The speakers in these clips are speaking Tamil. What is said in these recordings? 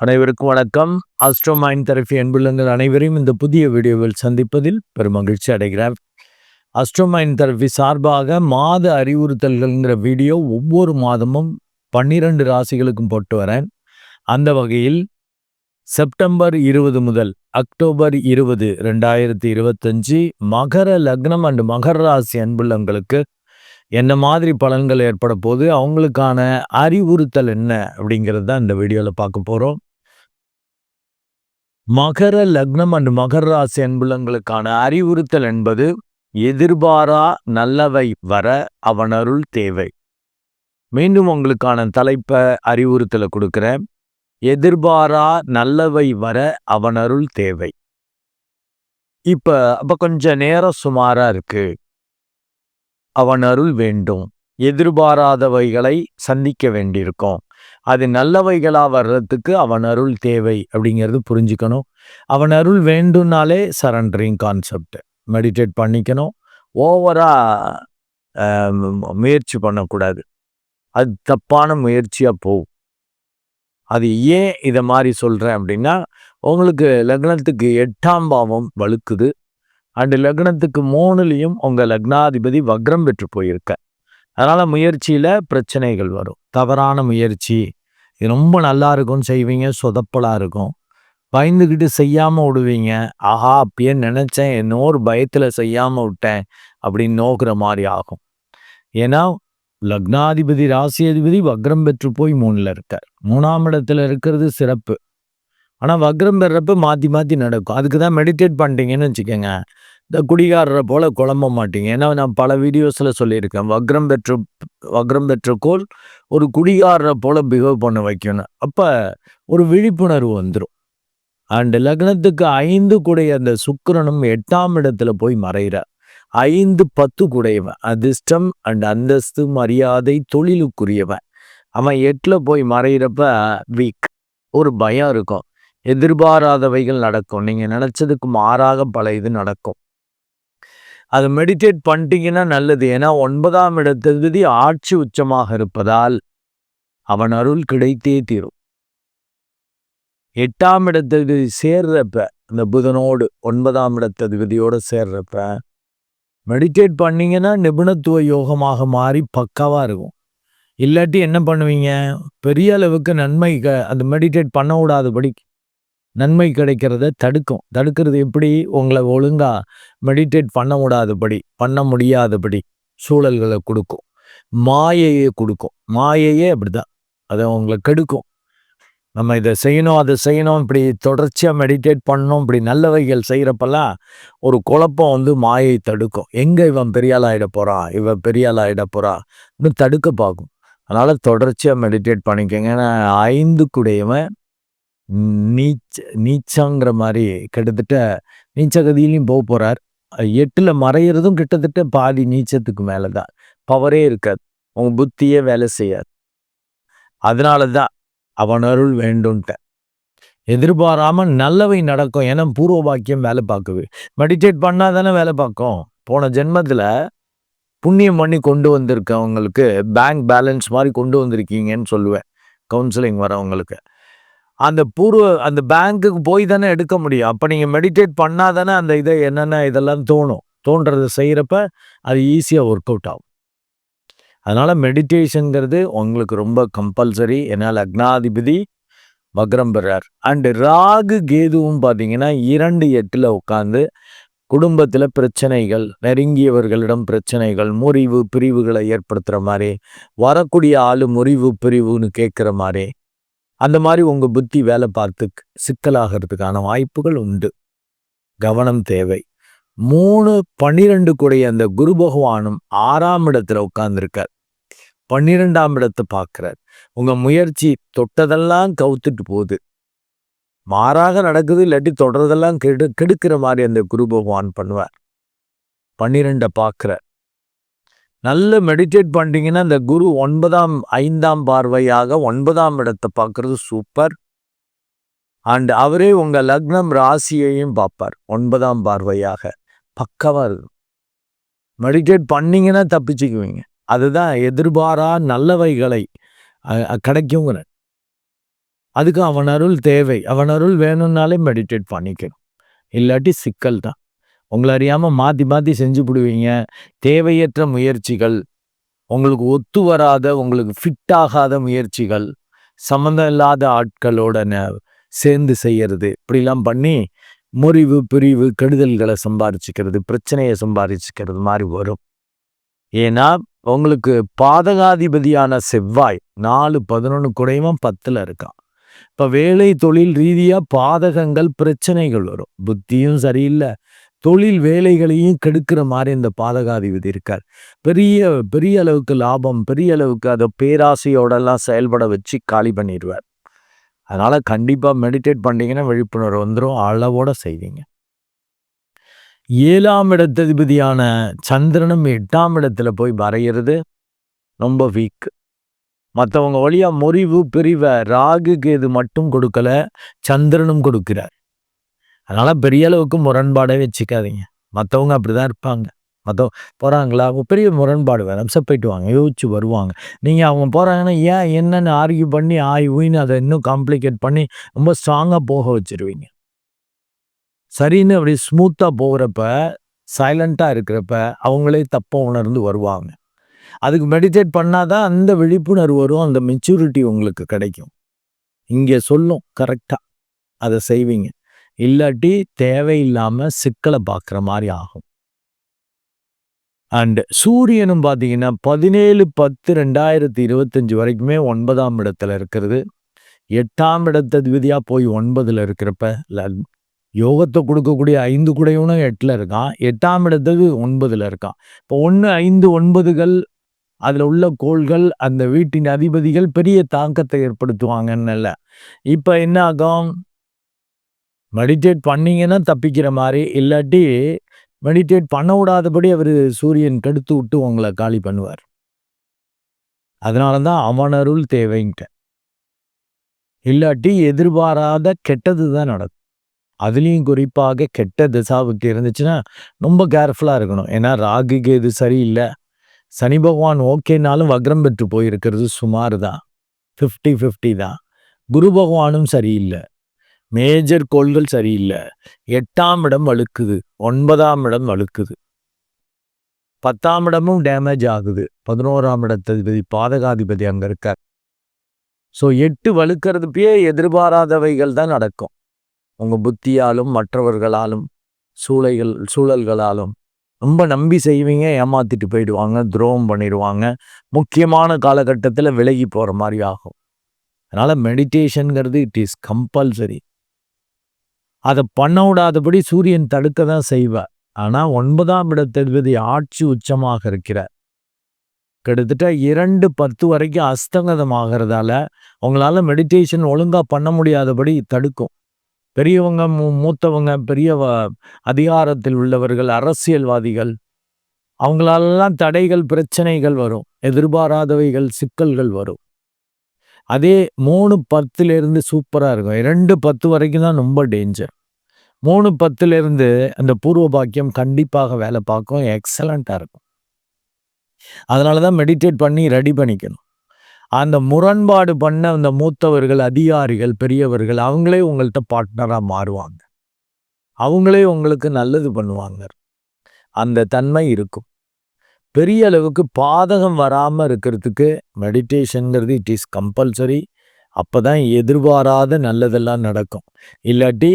அனைவருக்கும் வணக்கம். அஸ்ட்ரோமைன் தெரபி அன்புள்ளங்கள் அனைவரையும் இந்த புதிய வீடியோவில் சந்திப்பதில் பெரும் மகிழ்ச்சி அடைகிறேன். அஸ்ட்ரோமைன் தெரபி சார்பாக மாத அறிவுறுத்தல்கள்ங்கிற வீடியோ ஒவ்வொரு மாதமும் பன்னிரண்டு ராசிகளுக்கும் போட்டு வரேன். அந்த வகையில் செப்டம்பர் இருபது முதல் அக்டோபர் இருபது ரெண்டாயிரத்தி இருபத்தஞ்சு மகர லக்னம் அண்டு மகர ராசி அன்புள்ளங்களுக்கு என்ன மாதிரி பலன்கள் ஏற்பட போது அவங்களுக்கான அறிவுறுத்தல் என்ன அப்படிங்கிறது தான் இந்த வீடியோவில் பார்க்க போகிறோம் மகர லக்னம் அண்ட் மகர ராசி அன்புலங்களுக்கான அறிவுறுத்தல் என்பது எதிர்பாரா நல்லவை வர அவனருள் தேவை. மீண்டும் உங்களுக்கான தலைப்பை அறிவுறுத்தலை கொடுக்குறேன். எதிர்பாரா நல்லவை வர அவனருள் தேவை. இப்ப அப்ப கொஞ்ச நேரம் சுமாரா இருக்கு. அவன் அருள் வேண்டும். எதிர்பாராதவைகளை சந்திக்க வேண்டியிருக்கும். அது நல்லவைகளாக வர்றதுக்கு அவன் அருள் தேவை அப்படிங்கிறது புரிஞ்சுக்கணும். அவன் அருள் வேண்டும்னாலே சரண்டரிங் கான்செப்ட் மெடிடேட் பண்ணிக்கணும். ஓவரா முயற்சி பண்ணக்கூடாது. அது தப்பான முயற்சியாக போகும். அது ஏன் இதை மாதிரி சொல்கிறேன் அப்படின்னா உங்களுக்கு லக்னத்துக்கு எட்டாம் பாவம் வலுக்குது. அண்டு லக்னத்துக்கு மூணுலேயும் உங்கள் லக்னாதிபதி வக்ரம் பெற்று போயிருக்க. அதனால் முயற்சியில் பிரச்சனைகள் வரும். தவறான முயற்சி. இது ரொம்ப நல்லா இருக்கும் செய்வீங்க சொதப்பலாக இருக்கும். பயந்துக்கிட்டு செய்யாமல் விடுவீங்க. ஆஹா அப்பயே நினச்சேன் இன்னொரு பயத்தில் செய்யாமல் விட்டேன் அப்படின்னு நோக்கிற மாதிரி ஆகும். ஏன்னா லக்னாதிபதி ராசி அதிபதி வக்ரம் பெற்று போய் மூணில் இருக்கார். மூணாம் இடத்துல இருக்கிறது சிறப்பு. ஆனால் வக்ரம் பெறப்ப மாற்றி மாற்றி நடக்கும். அதுக்கு தான் மெடிடேட் பண்ணிட்டீங்கன்னு வச்சுக்கோங்க. இந்த குடிகாரரை போல் குழம்ப மாட்டீங்க. ஏன்னா நான் பல வீடியோஸில் சொல்லியிருக்கேன். வக்ரம் பெற்று வக்ரம் பெற்ற கோல் ஒரு குடிகாரரை போல் பிஹேவ் பண்ண வைக்கணும். அப்போ ஒரு விழிப்புணர்வு வந்துடும் அண்டு லக்னத்துக்கு ஐந்து கூடைய அந்த சுக்கரனும் எட்டாம் இடத்துல போய் மறைகிறார். ஐந்து பத்து குடையவன் அதிர்ஷ்டம் அண்ட் அந்தஸ்து மரியாதை தொழிலுக்குரியவன். அவன் எட்டில் போய் மறையிறப்ப வீக் ஒரு பயம் இருக்கும். எதிர்பாராதவைகள் நடக்கும். நீங்கள் நினச்சதுக்கு மாறாக பல இது நடக்கும். அதை மெடிடேட் பண்ணிட்டீங்கன்னா நல்லது. ஏன்னா ஒன்பதாம் இடத்தகுதி ஆட்சி உச்சமாக இருப்பதால் அவன் அருள் கிடைத்தே தீரும். எட்டாம் இடத்தகுதி சேர்றப்ப இந்த புதனோடு ஒன்பதாம் இடத்தகுதியோடு சேர்றப்ப மெடிடேட் பண்ணிங்கன்னா நிபுணத்துவ யோகமாக மாறி பக்காவாக இருக்கும். இல்லாட்டி என்ன பண்ணுவீங்க? பெரிய அளவுக்கு நன்மை க அந்த மெடிடேட் பண்ண விடாதபடி நன்மை கிடைக்கிறத தடுக்கும். தடுக்கிறது எப்படி? உங்களை ஒழுங்காக மெடிடேட் பண்ண விடாதபடி பண்ண முடியாதபடி சூழல்களை கொடுக்கும். மாயையை கொடுக்கும். மாயையே அப்படிதான். அதை உங்களை கெடுக்கும். நம்ம இதை செய்யணும் அதை செய்யணும் இப்படி தொடர்ச்சியாக மெடிடேட் பண்ணணும் இப்படி நல்லவைகள் செய்கிறப்பெல்லாம் ஒரு குழப்பம் வந்து மாயை தடுக்கும். எங்கே இவன் பெரியால் ஆகிட போகிறான் இவன் பெரியால் ஆகிட போகிறா இன்னும் தடுக்க பார்க்கும். அதனால் தொடர்ச்சியாக மெடிடேட் பண்ணிக்கோங்க. ஏன்னா ஐந்து குடையவன் நீச்ச நீச்சங்கிற மாதிரி கிட்டத்தட்ட நீச்சகதியிலையும் போக போகிறார் எட்டில் மறையிறதும் கிட்டத்தட்ட பாதி நீச்சத்துக்கு மேலே தான் பவரே இருக்காது. உங்கள் புத்தியே வேலை செய்யாது. அதனால தான் அவன் அருள் வேண்டும்ட்ட எதிர்பாராமல் நல்லவை நடக்கும். ஏன்னா பூர்வ பாக்கியம் வேலை பார்க்குது. மெடிடேட் பண்ணால் தானே வேலை பார்க்கும். போன ஜென்மத்தில் புண்ணியம் பண்ணி கொண்டு வந்திருக்கவங்களுக்கு பேங்க் பேலன்ஸ் மாதிரி கொண்டு வந்திருக்கீங்கன்னு சொல்லுவேன். கவுன்சிலிங் வரவங்களுக்கு. அந்த பூர்வ அந்த பேங்க்குக்கு போய் தானே எடுக்க முடியும். அப்போ நீங்கள் மெடிடேட் பண்ணால் தானே அந்த இதை என்னென்ன இதெல்லாம் தோணும். தோன்றதை செய்கிறப்ப அது ஈஸியாக ஒர்க் அவுட் ஆகும். அதனால் மெடிடேஷனுங்கிறது உங்களுக்கு ரொம்ப கம்பல்சரி என்னால் அக்னாதிபதி வக்ரம் பெறார். அண்டு ராகு கேதுவும் பார்த்தீங்கன்னா இரண்டு எட்டில் உட்காந்து குடும்பத்தில் பிரச்சனைகள் நெருங்கியவர்களிடம் பிரச்சனைகள் முறிவு பிரிவுகளை ஏற்படுத்துகிற மாதிரி வரக்கூடிய ஆள் முறிவு பிரிவுன்னு கேட்குற மாதிரி அந்த மாதிரி உங்கள் புத்தி வேலை பார்த்து சிக்கலாகிறதுக்கான வாய்ப்புகள் உண்டு. கவனம் தேவை. மூணு பன்னிரெண்டு கூடிய அந்த குரு பகவானும் ஆறாம் இடத்துல உட்கார்ந்துருக்கார். பன்னிரெண்டாம் இடத்தை பார்க்குறார். உங்கள் முயற்சி தொட்டதெல்லாம் கவுத்துட்டு போகுது. மாறாக நடக்குது இல்லாட்டி தொடர்றதெல்லாம் கெடு கெடுக்கிற மாதிரி அந்த குரு பகவான் பண்ணுவார். பன்னிரெண்டை பார்க்குறார். நல்ல மெடிடேட் பண்ணிட்டீங்கன்னா இந்த குரு ஒன்பதாம் ஐந்தாம் பார்வையாக ஒன்பதாம் இடத்தை பார்க்கறது சூப்பர் அண்ட் அவரே உங்கள் லக்னம் ராசியையும் பார்ப்பார் ஒன்பதாம் பார்வையாக. பக்கவாக இருக்கும். மெடிடேட் பண்ணிங்கன்னா தப்பிச்சுக்குவீங்க. அதுதான் எதிர்பாரா நல்லவைகளை கிடைக்குங்கிற. அதுக்கு அவன் அருள் தேவை. அவன் அருள் வேணும்னாலே மெடிடேட் பண்ணிக்கணும். இல்லாட்டி சிக்கல் தான் உங்களை அறியாமல் மாற்றி மாற்றி செஞ்சு விடுவீங்க தேவையற்ற முயற்சிகள் உங்களுக்கு ஒத்து வராத உங்களுக்கு ஃபிட் ஆகாத முயற்சிகள் சம்மந்தம் இல்லாத ஆட்களோட சேர்ந்து செய்யறது. இப்படிலாம் பண்ணி முறிவு பிரிவு கெடுதல்களை சம்பாரிச்சுக்கிறது பிரச்சனையை சம்பாரிச்சுக்கிறது மாதிரி வரும். ஏன்னா உங்களுக்கு பாதகாதிபதியான செவ்வாய் நாலு பதினொன்று குறைவம் பத்தில் இருக்கான். இப்போ வேலை தொழில் ரீதியாக பாதகங்கள் பிரச்சனைகள் வரும். புத்தியும் சரியில்லை. தொழில் வேலைகளையும் கெடுக்கிற மாதிரி இந்த பாதகாதிபதி இருக்கார். பெரிய பெரிய அளவுக்கு லாபம் பெரிய அளவுக்கு அதை பேராசையோடெல்லாம் செயல்பட வச்சு காலி பண்ணிடுவார் அதனால கண்டிப்பாக மெடிடேட் பண்ணிங்கன்னா விழிப்புணர்வு வந்துடும் அளவோட செய்வீங்க. ஏழாம் இடத்ததிபதியான சந்திரனும் எட்டாம் இடத்துல போய் வரைகிறது ரொம்ப வீக் மற்றவங்க வழியாக முறிவு பிரிவை ராகுக்கு இது மட்டும் கொடுக்கல சந்திரனும் கொடுக்கிறார். அதனால் பெரிய அளவுக்கு முரண்பாடே வச்சுக்காதீங்க. மற்றவங்க அப்படிதான் இருப்பாங்க. மற்றவங்க போகிறாங்களா பெரிய முரண்பாடு வேறு போயிட்டு வாங்க. யோசிச்சு வருவாங்க. நீங்கள் அவங்க போகிறாங்கன்னா ஏன் என்னென்னு ஆர்கியூ பண்ணி ஆய் ஊயின்னு அதை இன்னும் காம்ப்ளிகேட் பண்ணி ரொம்ப ஸ்ட்ராங்காக போக வச்சுருவீங்க. சரின்னு அப்படி ஸ்மூத்தாக போகிறப்ப சைலண்ட்டாக இருக்கிறப்ப அவங்களே தப்பை உணர்ந்து வருவாங்க. அதுக்கு மெடிடேட் பண்ணாதான் அந்த விழிப்புணர்வு வரும் அந்த மெச்சூரிட்டி உங்களுக்கு கிடைக்கும். இங்கே சொல்லும் கரெக்டாக அதை செய்வீங்க. இல்லாட்டி தேவையில்லாமல் சிக்கலை பார்க்குற மாதிரி ஆகும். அண்ட் சூரியனும் பார்த்தீங்கன்னா பதினேழு பத்து ரெண்டாயிரத்தி இருபத்தஞ்சி வரைக்குமே ஒன்பதாம் இடத்துல இருக்கிறது. எட்டாம் இடத்த விதியாக போய் ஒன்பதில் இருக்கிறப்ப யோகத்தை கொடுக்கக்கூடிய ஐந்து குடையவனும் எட்டில் இருக்கான். எட்டாம் இடத்துக்கு ஒன்பதில் இருக்கான். இப்போ ஒன்று ஐந்து ஒன்பதுகள் அதில் உள்ள கோள்கள் அந்த வீட்டின் அதிபதிகள் பெரிய தாக்கத்தை ஏற்படுத்துவாங்கன்னு இல்லை. இப்போ என்ன ஆகும்? மெடிடேட் பண்ணீங்கன்னா தப்பிக்கிற மாதிரி இல்லாட்டி மெடிடேட் பண்ண விடாதபடி அவர் சூரியன் கெடுத்து விட்டு உங்களை காலி பண்ணுவார். அதனால தான் அவனருள் தேவைங்கிட்ட இல்லாட்டி எதிர்பாராத கெட்டது தான் நடக்கும். அதுலேயும் குறிப்பாக கெட்ட திசாவுக்கு இருந்துச்சுன்னா ரொம்ப கேர்ஃபுல்லாக இருக்கணும். ஏன்னா ராகுக்கு இது சரியில்லை. சனி பகவான் ஓகேனாலும் வக்ரம் பெற்று போயிருக்கிறது சுமார் தான். ஃபிஃப்டி ஃபிஃப்டி தான். குரு பகவானும் சரியில்லை. மேஜர் கோள்கள் சரியில்லை. எட்டாம் இடம் வழுக்குது. ஒன்பதாம் இடம் வழுக்குது. பத்தாம் இடமும் டேமேஜ் ஆகுது. பதினோராம் இடத்ததிபதி பாதகாதிபதி அங்கே இருக்கார். ஸோ எட்டு வழுக்கிறதுப்பே எதிர்பாராதவைகள் தான் நடக்கும். உங்கள் புத்தியாலும் மற்றவர்களாலும் சூளைகள் சூழல்களாலும் ரொம்ப நம்பி செய்வீங்க ஏமாத்திட்டு போயிடுவாங்க துரோகம் பண்ணிடுவாங்க. முக்கியமான காலகட்டத்தில் விலகி போகிற மாதிரி ஆகும். அதனால் மெடிடேஷனுங்கிறது இட் இஸ் கம்பல்சரி அதை பண்ண விடாதபடி சூரியன் தடுக்க தான் செய்வார். ஆனால் ஒன்பதாம் இடத்ததிபதி ஆட்சி உச்சமாக இருக்கிறார். கிட்டத்தட்ட இரண்டு பத்து வரைக்கும் அஸ்தங்கதமாகிறதால உங்களால் மெடிடேஷன் ஒழுங்காக பண்ண முடியாதபடி தடுக்கும். பெரியவங்க மூ மூத்தவங்க பெரிய அதிகாரத்தில் உள்ளவர்கள் அரசியல்வாதிகள் அவங்களாலெல்லாம் தடைகள் பிரச்சனைகள் வரும். எதிர்பாராதவைகள் சிக்கல்கள் வரும். அதே மூணு பத்துலேருந்து சூப்பராக இருக்கும். இரண்டு பத்து வரைக்கும் தான் ரொம்ப டேஞ்சர் மூணு பத்துலேருந்து அந்த பூர்வ பாக்கியம் கண்டிப்பாக வேலை பார்க்கும். எக்ஸலண்ட்டாக இருக்கும். அதனால தான் மெடிடேட் பண்ணி ரெடி பண்ணிக்கணும். அந்த முரண்பாடு பண்ண அந்த மூத்தவர்கள் அதிகாரிகள் பெரியவர்கள் அவங்களே உங்கள்கிட்ட பார்ட்னராக மாறுவாங்க. அவங்களே உங்களுக்கு நல்லது பண்ணுவாங்க. அந்த தன்மை இருக்கும். பெரிய அளவுக்கு பாதகம் வராமல் இருக்கிறதுக்கு மெடிடேஷனுங்கிறது இட் இஸ் கம்பல்சரி அப்போ தான் எதிர்பாராத நல்லதெல்லாம் நடக்கும். இல்லாட்டி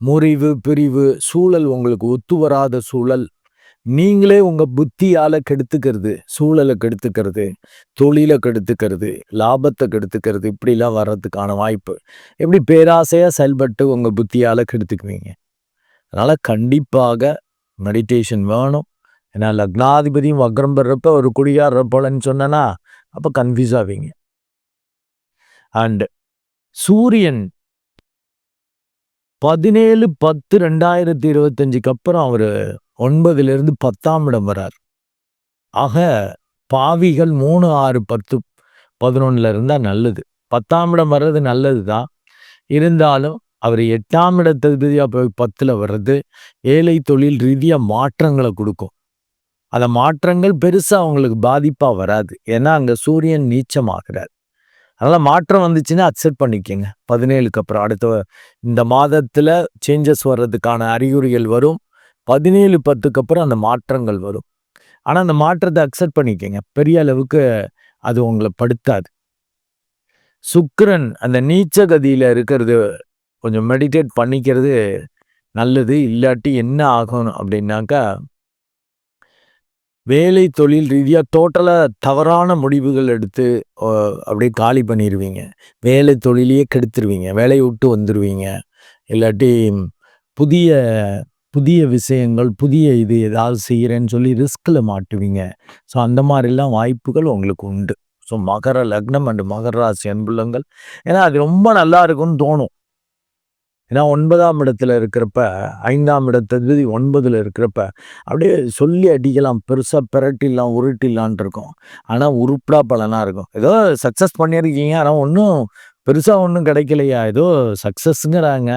முறிவு பிரிவு சூழல் உங்களுக்கு ஒத்து வராத சூழல். நீங்களே உங்கள் புத்தியால் கெடுத்துக்கிறது சூழலை கெடுத்துக்கிறது தொழிலை கெடுத்துக்கிறது லாபத்தை கெடுத்துக்கிறது இப்படிலாம் வர்றதுக்கான வாய்ப்பு. எப்படி பேராசையாக செயல்பட்டு உங்கள் புத்தியால் கெடுத்துக்குவீங்க? அதனால் கண்டிப்பாக மெடிடேஷன் வேணும். ஏன்னா லக்னாதிபதியும் வக்ரம் பெறப்ப ஒரு குடியார் போலன்னு சொன்னனா அப்போ கன்ஃபியூஸ் ஆவீங்க. அண்டு சூரியன் பதினேழு பத்து ரெண்டாயிரத்தி இருபத்தஞ்சுக்கு அப்புறம் அவர் ஒன்பதுலேருந்து பத்தாம் இடம் வரார் ஆக பாவிகள் மூணு ஆறு பத்து பதினொன்னுல இருந்தால் நல்லது. பத்தாம் இடம் வர்றது நல்லது தான் இருந்தாலும் அவர் எட்டாம் இடத்ததிபதியாக போய் பத்தில் வர்றது ஏழை தொழில் ரீதியாக மாற்றங்களை கொடுக்கும். அந்த மாற்றங்கள் பெருசாக அவங்களுக்கு பாதிப்பாக வராது. ஏன்னா அங்கே சூரியன் நீச்சமாகிறார். அதனால் மாற்றம் வந்துச்சுன்னா அக்செப்ட் பண்ணிக்கங்க. பதினேழுக்கு அப்புறம் அடுத்த இந்த மாதத்தில் சேஞ்சஸ் வர்றதுக்கான அறிகுறிகள் வரும். பதினேழு பத்துக்கு அப்புறம் அந்த மாற்றங்கள் வரும். ஆனால் அந்த மாற்றத்தை அக்செப்ட் பண்ணிக்கங்க. பெரிய அளவுக்கு அது உங்களை படுத்தாது. சுக்கரன் அந்த நீச்ச கதியில் இருக்கிறது கொஞ்சம் மெடிடேட் பண்ணிக்கிறது நல்லது. இல்லாட்டி என்ன ஆகும் அப்படின்னாக்கா வேலை தொழில் ரீதியாக டோட்டலாக தவறான முடிவுகள் எடுத்து அப்படியே காலி பண்ணிடுவீங்க வேலை தொழிலையே கெடுத்துருவீங்க. வேலையை விட்டு வந்துடுவீங்க இல்லாட்டி புதிய புதிய விஷயங்கள் புதிய இது ஏதாவது செய்கிறேன்னு சொல்லி ரிஸ்கில் மாட்டுவீங்க. ஸோ அந்த மாதிரிலாம் வாய்ப்புகள் உங்களுக்கு உண்டு. ஸோ மகர லக்னம் அண்டு மகர ராசி அன்புள்ளங்கள். ஏன்னா அது ரொம்ப நல்லா இருக்கும்னு தோணும். ஏன்னா ஒன்பதாம் இடத்துல இருக்கிறப்ப ஐந்தாம் இடத்ததிபதி ஒன்பதில் இருக்கிறப்ப அப்படியே சொல்லி அடிக்கலாம். பெருசாக பிரட்டிடலாம் உருட்டிடலான் இருக்கும். ஆனால் உருப்படா பலனாக இருக்கும். ஏதோ சக்ஸஸ் பண்ணியிருக்கீங்க. ஆனால் ஒன்றும் பெருசாக ஒன்றும் கிடைக்கலையா? ஏதோ சக்ஸஸ்ங்கிறாங்க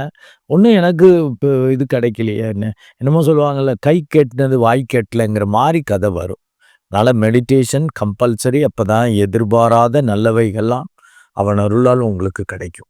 ஒன்றும் எனக்கு இப்போ இது கிடைக்கலையான்னு என்னமோ சொல்லுவாங்கள்ல கை கெட்டினது வாய் கெட்டலைங்கிற மாதிரி கதை வரும். அதனால் மெடிடேஷன் கம்பல்சரி அப்போ தான் எதிர்பாராத நல்லவைகள்லாம் அவன் அருளால் உங்களுக்கு கிடைக்கும்.